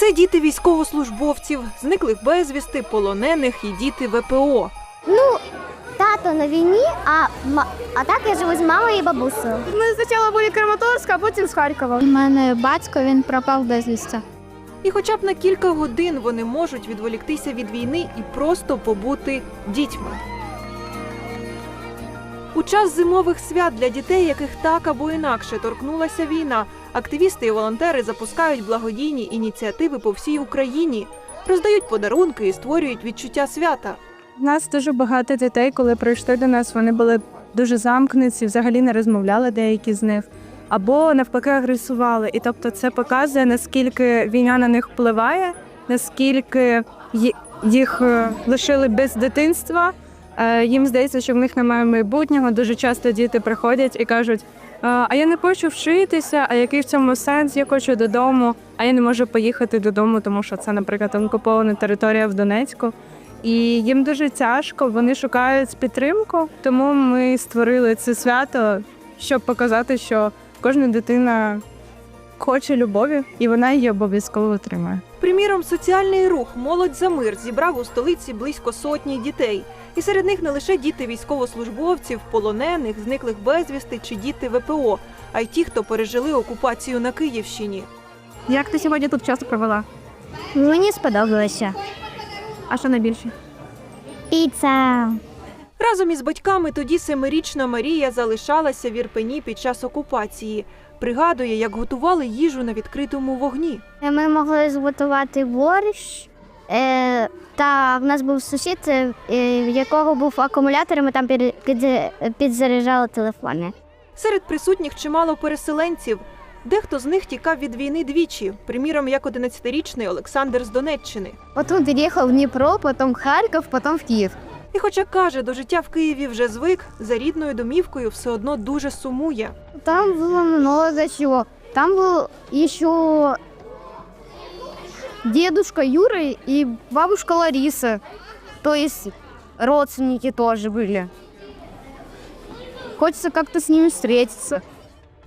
Це діти військовослужбовців, зниклих безвісти, полонених і діти ВПО. Ну, тато на війні, а, а так я живу з мамою і бабусею. Ми спочатку були Краматорська, а потім з Харкова. У мене батько він пропав безвісти. І хоча б на кілька годин вони можуть відволіктися від війни і просто побути дітьми. У час зимових свят для дітей, яких так або інакше торкнулася війна, активісти і волонтери запускають благодійні ініціативи по всій Україні, роздають подарунки і створюють відчуття свята. У нас дуже багато дітей, коли прийшли до нас, вони були дуже замкнуті, взагалі не розмовляли деякі з них. Або навпаки агресували. І тобто це показує, наскільки війна на них впливає, наскільки їх е, лишили без дитинства. Е, Їм здається, що в них немає майбутнього. Дуже часто діти приходять і кажуть: «А, я не хочу вчитися, а який в цьому сенс? Я хочу додому, а я не можу поїхати додому, тому що це, наприклад, окупована територія в Донецьку. І їм дуже тяжко, вони шукають підтримку. Тому ми створили це свято, щоб показати, що кожна дитина хоче любові, і вона її обов'язково отримає. Приміром, соціальний рух Молодь за мир зібрав у столиці близько сотні дітей. І серед них не лише діти військовослужбовців, полонених, зниклих безвісти чи діти ВПО, а й ті, хто пережили окупацію на Київщині. Як ти сьогодні тут час провела? Мені сподобалося. А що найбільше? Піца. Разом із батьками тоді семирічна Марія залишалася в Ірпені під час окупації. Пригадує, як готували їжу на відкритому вогні. Ми могли зготувати борщ. Е, та в нас був сусід, е, в якого був акумулятор, і ми там під- під- підзаряджали телефони. Серед присутніх чимало переселенців. Дехто з них тікав від війни двічі, приміром, як 11-річний Олександр з Донеччини. Потім переїхав в Дніпро, потім в Харків, потім в Київ. І хоча каже, до життя в Києві вже звик, за рідною домівкою все одно дуже сумує. Там было много чего. Там был еще дедушка Юра и бабушка Лариса. То есть родственники тоже были. Хочется как-то с ними встретиться.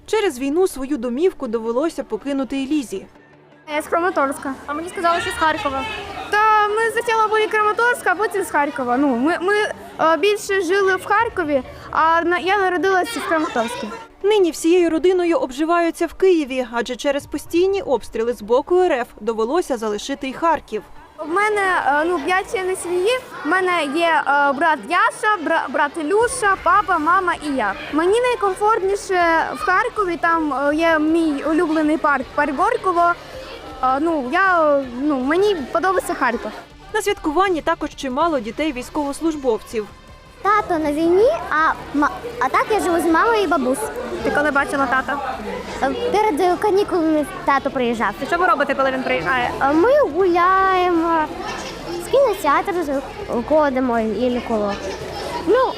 Через війну свою домівку довелося покинути і Лізі. Я з Краматорська. А мені сказали, що з Харкова. Та ми спочатку були Краматорська, а потім з Харкова. Ну, ми, ми е, більше жили в Харкові, а я народилася в Краматорську. Нині всією родиною обживаються в Києві, адже через постійні обстріли з боку РФ довелося залишити й Харків. У мене е, ну п'ять членів сім'ї. У мене є е, брат Яша, бра- брат Ілюша, папа, мама і я. Мені найкомфортніше в Харкові. Там є мій улюблений парк парк Горького. Е, Ну я е, ну мені подобається Харків. На святкуванні також чимало дітей військовослужбовців. Тато на війні, а, а так я живу з мамою і бабусею. Ти коли бачила тата? Е, Перед е, канікулами тато приїжджав. Що ви робите, коли він приїжджає? Ми гуляємо, в кінотеатр ходимо інколи. Ну,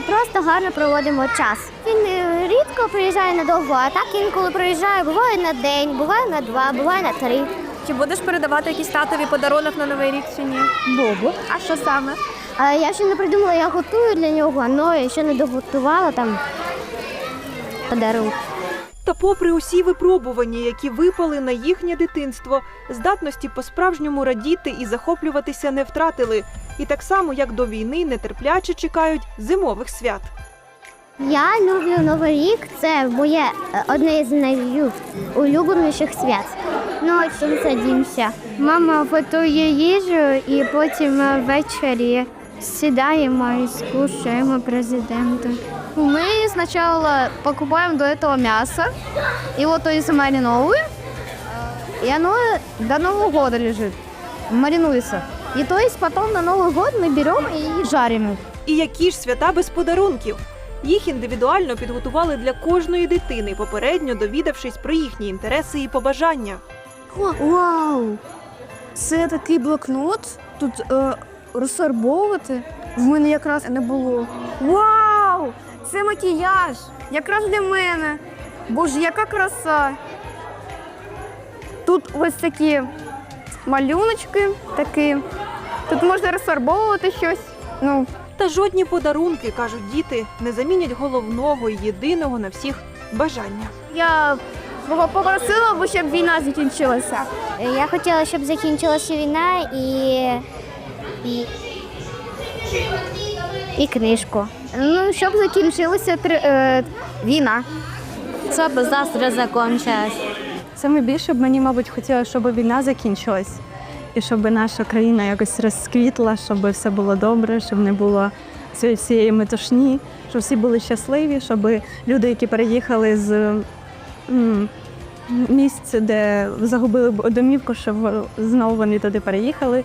просто гарно проводимо час. Він е, рідко приїжджає надовго, а так інколи приїжджає, буває на день, буває на два, буває на три. Чи будеш передавати якийсь татові подарунок на новий рік чи ні? Бобу. А що саме? А я ще не придумала, я готую для нього, але ще не доготувала там подарунок. Та попри усі випробування, які випали на їхнє дитинство, здатності по-справжньому радіти і захоплюватися не втратили. І так само, як до війни, нетерпляче чекають зимових свят. Я люблю Новий рік. Це моє е, одне з найулюбленіших свят. Ночі садимося. Мама готує їжу і потім е, ввечері сідаємо і скушаємо президента. Ми спочатку покупаємо до цього м'ясо, його то есть мариновуємо, і воно до Нового года лежить, маринується. І то есть потім на Новий год ми беремо і жаримо. І які ж свята без подарунків? Їх індивідуально підготували для кожної дитини, попередньо довідавшись про їхні інтереси і побажання. Вау! Це такий блокнот. Тут е, розфарбовувати. В мене якраз не було. Вау! Це макіяж! Якраз для мене. Боже, яка краса! Тут ось такі малюночки такі. Тут можна розфарбовувати щось. Ну, Та жодні подарунки, кажуть діти, не замінять головного і єдиного на всіх бажання. я Попросила б, щоб війна закінчилася. Я хотіла, щоб закінчилася війна і. і, і книжку. Ну, щоб закінчилася три- е, війна. Щоб завтра закінчилась. Саме більше б мені, мабуть, хотілося, щоб війна закінчилась. І щоб наша країна якось розквітла, щоб все було добре, щоб не було цієї всієї метушні, щоб всі були щасливі, щоб люди, які переїхали з м, місць, де загубили б домівку, щоб знову вони туди переїхали.